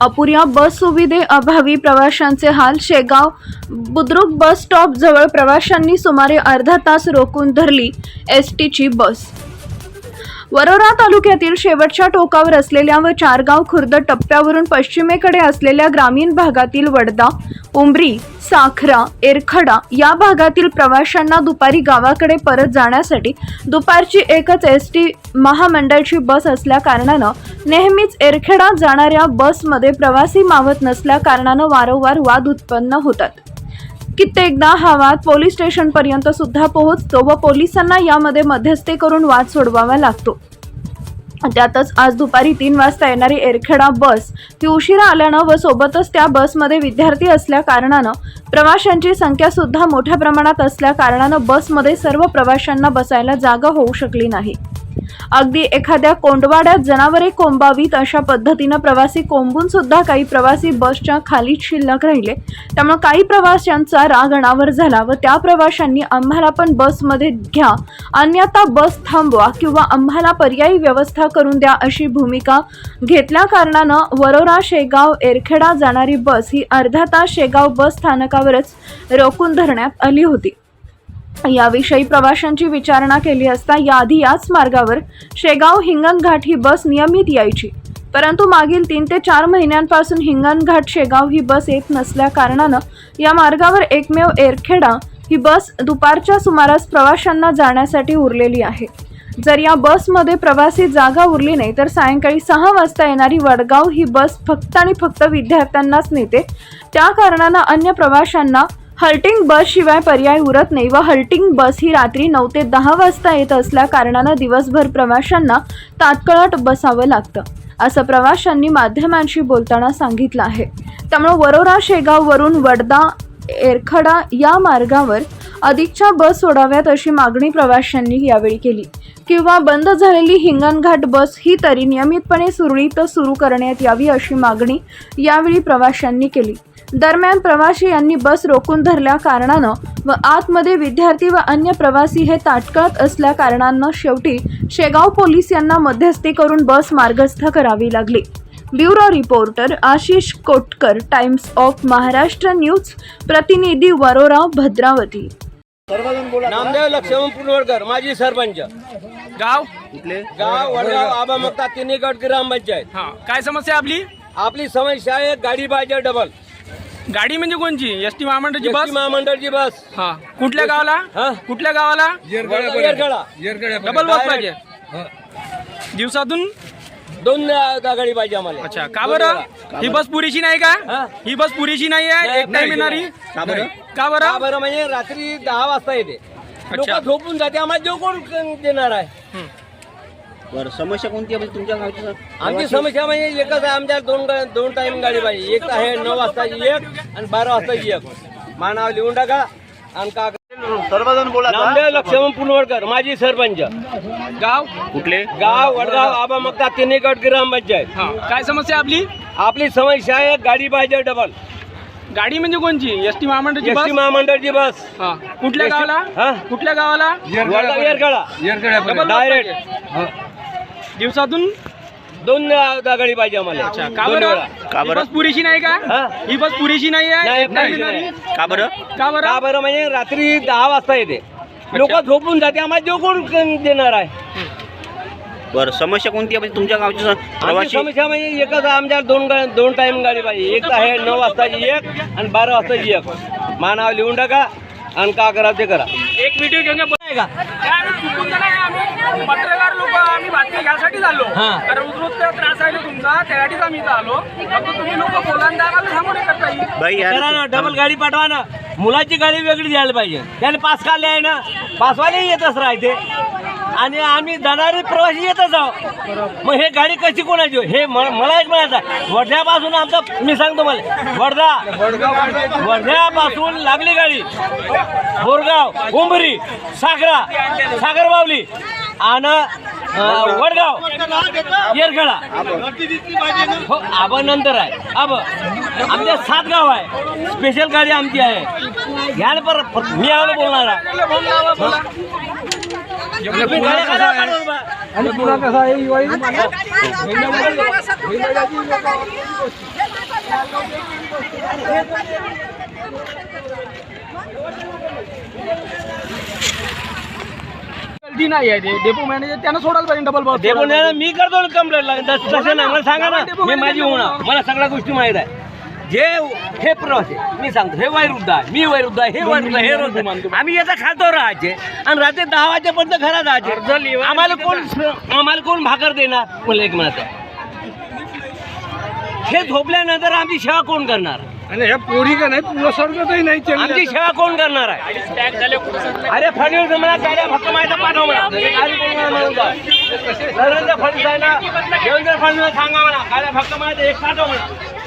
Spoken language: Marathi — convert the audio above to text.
अपुऱ्या बस सुविधेअभावी प्रवाशांचे हाल शेगाव बुद्रुक बस स्टॉप जवळ प्रवाशांनी सुमारे अर्धा तास रोखून धरली एस टीची बस. वरोरा तालुक्यातील शेवटच्या टोकावर असलेल्या व चारगाव खुर्द टप्प्यावरून पश्चिमेकडे असलेल्या ग्रामीण भागातील वडदा उंबरी साखरा एरखडा या भागातील प्रवाशांना दुपारी गावाकडे परत जाण्यासाठी दुपारची एकच एस टी महामंडळाची बस असल्या कारणानं नेहमीच एरखेडा जाणाऱ्या बसमध्ये प्रवासी मावत नसल्या कारणानं वारंवार वाद उत्पन्न होतात. कित्येकदा हा वाद पोलीस स्टेशनपर्यंत सुद्धा पोहोचतो व पोलिसांना यामध्ये मध्यस्थी करून वाद सोडवावा लागतो. त्यातच आज दुपारी तीन वाजता येणारी एरखेडा बस ही उशिरा आल्यानं व सोबतच त्या बसमध्ये विद्यार्थी असल्या कारणानं प्रवाशांची संख्या सुद्धा मोठ्या प्रमाणात असल्या कारणानं बसमध्ये सर्व प्रवाशांना बसायला जागा होऊ शकली नाही. अगदी एखाद्या कोंडवाड्यात जनावरे कोंबावीत अशा पद्धतीनं प्रवासी कोंबून सुद्धा काही प्रवासी बसच्या खालीच शिल्लक राहिले. त्यामुळे काही प्रवाशांचा राग अनावर झाला व त्या प्रवाशांनी आम्हाला पण बसमध्ये घ्या अन्यथा बस थांबवा किंवा आम्हाला पर्यायी व्यवस्था करून द्या अशी भूमिका घेतल्या कारणानं वरोरा शेगाव एरखेडा जाणारी बस ही अर्धा तास शेगाव बस स्थानकावरच रोखून धरण्यात आली होती. याविषयी प्रवाशांची विचारणा केली असता याआधी याच मार्गावर शेगाव हिंगणघाट ही बस नियमित यायची. परंतु मागील तीन ते चार महिन्यांपासून हिंगणघाट शेगाव ही बस येत नसल्या कारणानं या मार्गावर एकमेव एरखेडा ही बस दुपारच्या सुमारास प्रवाशांना जाण्यासाठी उरलेली आहे. जर या बसमध्ये प्रवासी जागा उरली नाही तर सायंकाळी सहा वाजता येणारी वडगाव ही बस फक्त आणि फक्त विद्यार्थ्यांनाच नेते. त्या कारणानं अन्य प्रवाशांना हल्टिंग बस शिवाय पर्याय उरत नाही व हल्टिंग बस ही रात्री नऊ ते दहा वाजता येत असल्या कारणानं दिवसभर प्रवाशांना तात्काळात बसावं लागतं असं प्रवाशांनी माध्यमांशी बोलताना सांगितलं आहे. त्यामुळे वरोरा शेगाववरून वडदा एरखडा या मार्गावर अधिकच्या बस सोडाव्यात अशी मागणी प्रवाशांनी यावेळी केली. किंवा बंद झालेली हिंगणघाट बस ही तरी नियमितपणे सुरळीत सुरू करण्यात यावी अशी मागणी यावेळी प्रवाशांनी केली. दरम्यान प्रवासी यांनी बस रोखून धरल्या कारणानं व आतमध्ये विद्यार्थी व अन्य प्रवासी हे ताटकळत असल्या कारणानं शेवटी शेगाव पोलीस यांना मध्यस्थी करून बस मार्गस्थ करावी लागली. Bureau reporter Ashish Kotkar times of Maharashtra news प्रतिनिधी वरोरा भद्रावती. नामदेव लक्ष्मण पुनवडकर माजी सरपंच. गाव? कुठले गाव वडगाव आबा मक्ता तिन्ही गट ग्रामपंचायत हा. काय समस्या आहे आपली? आपली समस्या आहे गाडी पाहिजे डबल. गाडी म्हणजे कोणची? एस टी महामंडळाची बस? महामंडळची बस. हा. कुठल्या गावाला? हा? कुठल्या गावाला? येरगळा. Double bus. पाहिजे. दिवसातून? दोन अं, गाडी पाहिजे आम्हाला. अच्छा. का बरं? ही बस पुरेशी नाही का? हा? ही बस पुरेशी नाही आहे? एक टाइम. येणारी? का बरं? का का बरं? बरं? म्हणजे रात्री दहा वाजता येते. लोक अच्छा. झोपून जाते. आम्हाला जेव कोण देणार आहे. बरं समस्या कोणती आहे म्हणजे तुमच्या गावची सर? आमची समस्या म्हणजे एकच आहे आमच्या दोन गा- दोन टाइम गाडी पाहिजे. एक आहे नऊ वाजताची एक आणि बारा वाजताची एक. मानाव लिहून टाका आणि का सर्वजण बोला नामदेव लक्ष्मण पुनवडकर माजी सरपंच. गाव? कुठले? गाव वडगाव आबा मक्ता तिन्ही गट ग्रामपंचायत हा. काय समस्या आहे आपली? आपली समस्या आहे गाडी पाहिजे डबल गाडी म्हणजे कोणची? एस टी महामंडळाची एसटी बस? महामंडळची बस. हा. कुठल्या गावाला? हा? कुठल्या गावाला? येरगळा. Bus direct. दिवसातून? दोन अं, गाडी पाहिजे आम्हाला. अच्छा. का दोन बरं? वेळा. का ही बरं? बस पुरेशी नाही का? हा? ही बस पुरेशी नाही आहे? नाही, येणारी? का बरं? का का बरं? बरं म्हणजे रात्री दहा वाजता येते. लोक झोपून जाते. आम्हाला जेव कोण देणार आहे? बरं समस्या कोणती आहे? म्हणजे तुमच्या गावची? आमची प्रवासी समस्या म्हणजे एकच आमच्या दोन गा- दोन टाइम गाडी पाहिजे. एक आहे नऊ वाजताची एक आणि बारा वाजताची एक. मानाव लिहून टाका आणि का करा ते करा. एक व्हिडिओ घेऊन का? काय चुकून तर नाही आम्ही? पत्रकार लोक आम्ही बातमी घ्यायसाठी आलो हा. कारण उद्रुक्त त्रास आहे ना तुमचा त्यासाठीच आम्ही इथं आलो. फक्त तुम्ही लोक करता येईल. बाई यार करा ना डबल गाडी पाठवा ना. मुलाची गाडी वेगळी द्यायला पाहिजे. त्याने पास काढले आहे ना. पासवाले येतच राहते. आणि आम्ही जाणारे प्रवासी येतच आहोत मग हे गाडी कशी कोणाची? हे मला एक म्हणायचं वर्ध्यापासून आमचं मी सांगतो मला वर्धा. वर्ध्यापासून लागली गाडी. बोरगाव उंबरी साखरा सागर बावली आणि वडगाव येरखेडा हो आबा नंतर आहे. आब आमच्या सात गाव आहे. स्पेशल गाडी आमची आहे. घ्या ना पर पर- मी आलो बोलणार आणि पुन्हा कसं आहे? दिवाळी गलती नाही आहे. ते डेपो मॅनेजर त्यानं सोडायला पाहिजे डबल बॉस डेपो नाही, मी करतो कंप्लेंट तसं नाही मला सांगा ना. मी माझी होणार. मला सगळ्या गोष्टी माहीत आहे. जे हे प्रवासी मी सांगतो हे वैरुद्ध आहे मी वैरुद्ध आहे हे वैरुद्ध आहे, हे आहे. आम्ही याचा खातो राहायचे आणि रात्री दहा वाजेपर्यंत घरात राहायचे. आम्हाला कोण आम्हाला कोण भाकर देणार? मला एक म्हणत आहे हे झोपल्यानंतर आमची सेवा कोण करणार? आणि ह्या पोरी का नाही? पुन्हा स्वर्गातही नाही आमची सेवा कोण करणार आहे? अरे फडणवीस म्हणा गाड्या फक्त माहिती पाठव जा. नरेंद्र फडणवीस आहे ना? देवेंद्र फडणवीस सांगा म्हणा गाड्या फक्त माहिती एक पाठव म्हणा